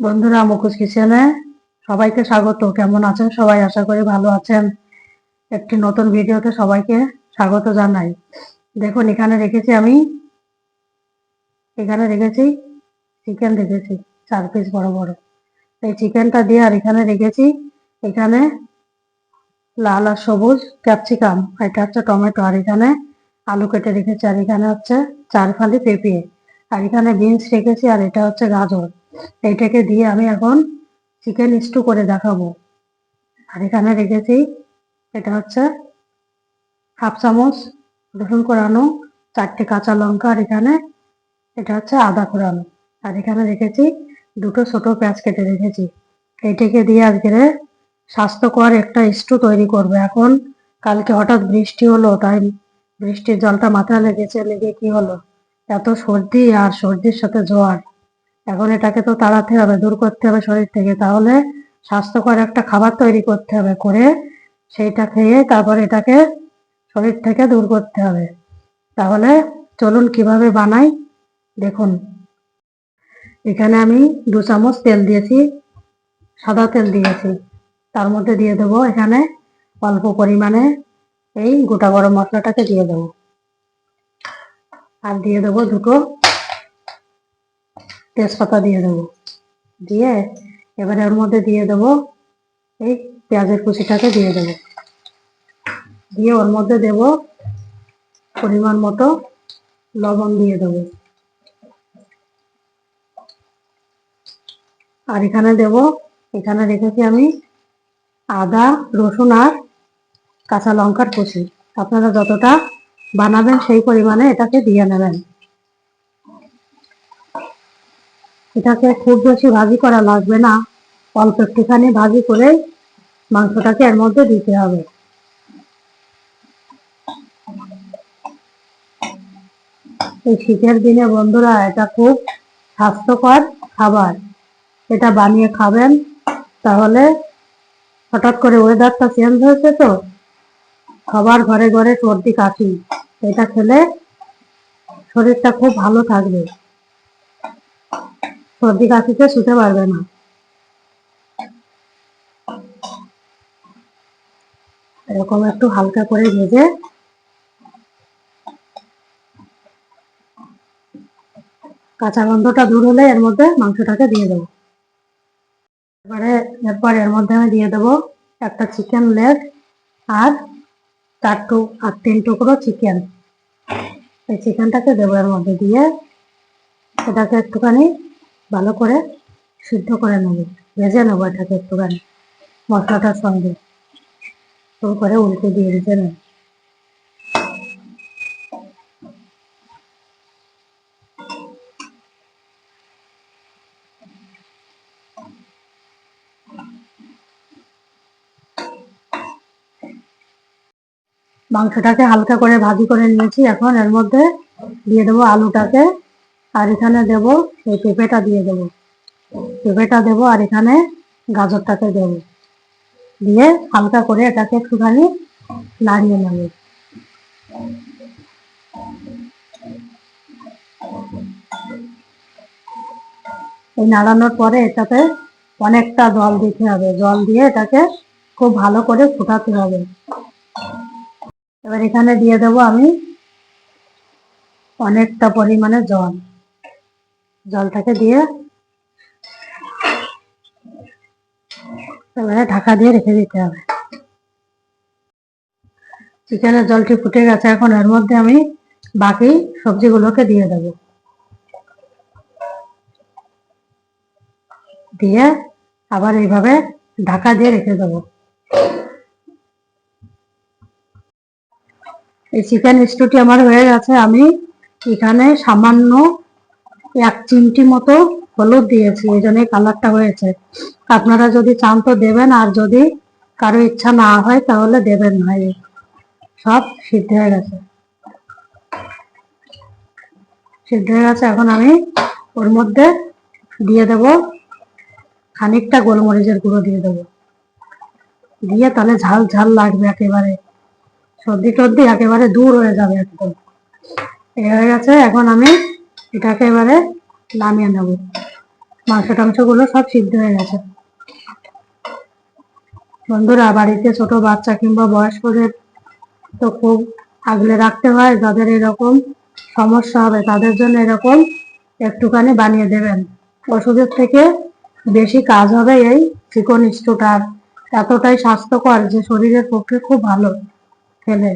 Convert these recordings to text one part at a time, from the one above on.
বন্ধুরা, মুখোশ কিচেনে সবাইকে স্বাগত। কেমন আছেন সবাই? আশা করি ভালো আছেন। একটি নতুন ভিডিওতে সবাইকে স্বাগত জানাই। দেখুন, এখানে রেখেছি আমি, এখানে রেখেছি চিকেন রেখেছি, চার পিস বড় বড়। এই চিকেনটা দিয়ে আর এখানে রেখেছি, এখানে লাল আর সবুজ ক্যাপসিকাম এটা হচ্ছে টমেটো। আর এখানে আলু কেটে রেখেছি, আর এখানে হচ্ছে চার ফালি পেঁপে। আর এখানে বিনস রেখেছি, আর এটা হচ্ছে গাজর। এইটাকে দিয়ে আমি এখন চিকেন স্টু করে দেখাবো। আর এখানে রেখেছি, এটা হচ্ছে হাফ চামচ রসুন কোরানো, চারটে কাঁচা লঙ্কা, আর এখানে এটা হচ্ছে আদা কোরানো। আর এখানে রেখেছি দুটো ছোট পেঁয়াজ কেটে রেখেছি। এইটাকে দিয়ে আজকে স্বাস্থ্যকর একটা স্টু তৈরি করবে। এখন কালকে হঠাৎ বৃষ্টি হলো, তাই বৃষ্টির জলটা মাথায় লেগেছে, লেগে কি হলো? এত সর্দি আর সর্দির সাথে জ্বর। এখন এটাকে তো তাড়াতে হবে, দূর করতে হবে শরীর থেকে। তাহলে স্বাস্থ্যকর একটা খাবার তৈরি করতে হবে করে, সেইটা খেয়ে তারপর এটাকে শরীর থেকে দূর করতে হবে। তাহলে চলুন কীভাবে বানাই, দেখুন। এখানে আমি দু চামচ তেল দিয়েছি, সাদা তেল দিয়েছি। তার মধ্যে দিয়ে দেবো এখানে অল্প পরিমাণে এই গোটা গরম মশলাটাকে দিয়ে দেবো। আর দিয়ে দেবো দুটো তেজপাতা দিয়ে দেবো। দিয়ে এবারে ওর মধ্যে দিয়ে দেবো এই পেঁয়াজের কুচিটাকে দিয়ে দেবো। দিয়ে ওর মধ্যে দেব পরিমাণ মতো লবণ দিয়ে দেবো। আর এখানে দেব, এখানে রেখেছি আমি আদা, রসুন আর কাঁচা লঙ্কার কুচি। আপনারা যতটা বানাবেন সেই পরিমাণে এটাকে দিয়ে নেবেন। এটাকে খুব বেশি ভাজি করা লাগবে না। অল্প একটুখানি ভাজি করে মাংসটাকে এর মধ্যে দিতে হবে। এই শীতের দিনে বন্ধুরা, এটা খুব স্বাস্থ্যকর খাবার। এটা বানিয়ে খাবেন, তাহলে হঠাৎ করে ওয়েদারটা চেঞ্জ হয়েছে তো? সবার ঘরে ঘরে সর্দি কাশি, এটা খেলে শরীরটা খুব ভালো থাকবে। সর্দি কাশিতে শুতে পারবে না। এরকম একটু হালকা করে ভেজে কাঁচা গন্ধটা দূর হলে এর মধ্যে মাংসটাকে দিয়ে দেবো। এবারে, এরপর এর মধ্যে আমি দিয়ে দেবো একটা চিকেন লেগ আর চার টু, আর তিন টুকরো চিকেন এই চিকেনটাকে দেবো এর মধ্যে দিয়ে। এটাকে একটুখানি ভালো করে সিদ্ধ করে নেব। ভেজে নেব এটাকে একটুখানি, মশলাটার সঙ্গে। তো করে উল্টে দিয়ে দিতে নেব মাংসটাকে হালকা করে ভাজি করে নিয়েছি। এখন এর মধ্যে দিয়ে দেবো আলুটাকে। আর এখানে দেব এই পেঁপেটা দিয়ে দেবো। পেঁপেটা দেবো আর এখানে গাজরটাকে দেবো। দিয়ে হালকা করে এটাকে একটুখানি নাড়িয়ে নেব। এই নাড়ানোর পরে এটাতে অনেকটা জল দিতে হবে। জল দিয়ে এটাকে খুব ভালো করে ফুটাতে হবে। এবার এখানে দিয়ে দেব আমি অনেকটা পরিমাণে জল। জলটাকে দিয়ে এবারে ঢাকা দিয়ে রেখে দিতে হবে। চিকেনের জলটি ফুটে গেছে, এখন এর মধ্যে আমি বাকি সবজিগুলোকে দিয়ে দেব। দিয়ে আবার এইভাবে ঢাকা দিয়ে রেখে দেবো। এই চিকেন স্টুটি আমার হয়ে গেছে। আমি এখানে সামান্য এক চিমটি মতো হলুদ দিয়েছি, এই জন্য কালারটা হয়েছে। আপনারা যদি চান তো দেবেন, আর যদি কারও ইচ্ছা না হয় তাহলে দেবেন না সব সিদ্ধ হয়ে গেছে। সিদ্ধ হয়ে গেছে, এখন আমি ওর মধ্যে দিয়ে দেব খানিকটা গোলমরিচের গুঁড়ো দিয়ে দেবো। দিয়ে তাহলে ঝাল ঝাল লাগবে একেবারে। সর্দি টর্দি একেবারে দূর হয়ে যাবে একদম। এ হয়ে গেছে, এখন আমি এটাকে এবারে নামিয়ে নেব। মাংস টাংসগুলো সব সিদ্ধ হয়ে গেছে। বন্ধুরা, বাড়িতে ছোট বাচ্চা কিংবা বয়স্কদের তো খুব আগলে রাখতে হয়, যাদের এরকম সমস্যা হবে তাদের জন্য এরকম একটুখানি বানিয়ে দেবেন। ওষুধের থেকে বেশি কাজ হবে এই চিকন স্টুটার এতটাই স্বাস্থ্যকর যে শরীরের পক্ষে খুব ভালো খেলে।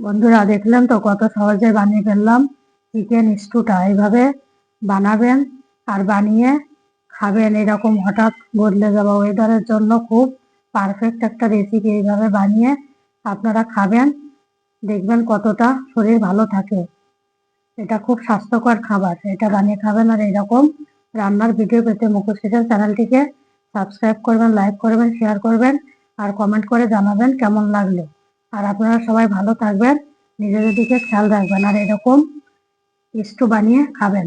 বন্ধুরা, দেখলেন তো কত সহজে বানিয়ে ফেললাম। চিকেন স্টুটা এইভাবে বানাবেন আর বানিয়ে খাবেন। এরকম হঠাৎ বদলে যাওয়া ওয়েদারের জন্য খুব পারফেক্ট একটা রেসিপি এইভাবে বানিয়ে আপনারা খাবেন। দেখবেন কতটা শরীর ভালো থাকে। এটা খুব স্বাস্থ্যকর খাবার। এটা বানিয়ে খাবেন আর এরকম রান্নার ভিডিও পেতে মুখোশ চ্যানেলটিকে সাবস্ক্রাইব করবেন লাইক করবেন শেয়ার করবেন আর কমেন্ট করে জানাবেন কেমন লাগল। আর আপনারা সবাই ভালো থাকবেন, নিজেদের দিকে খেয়াল রাখবেন। আর এরকম স্টু বানিয়ে খাবেন।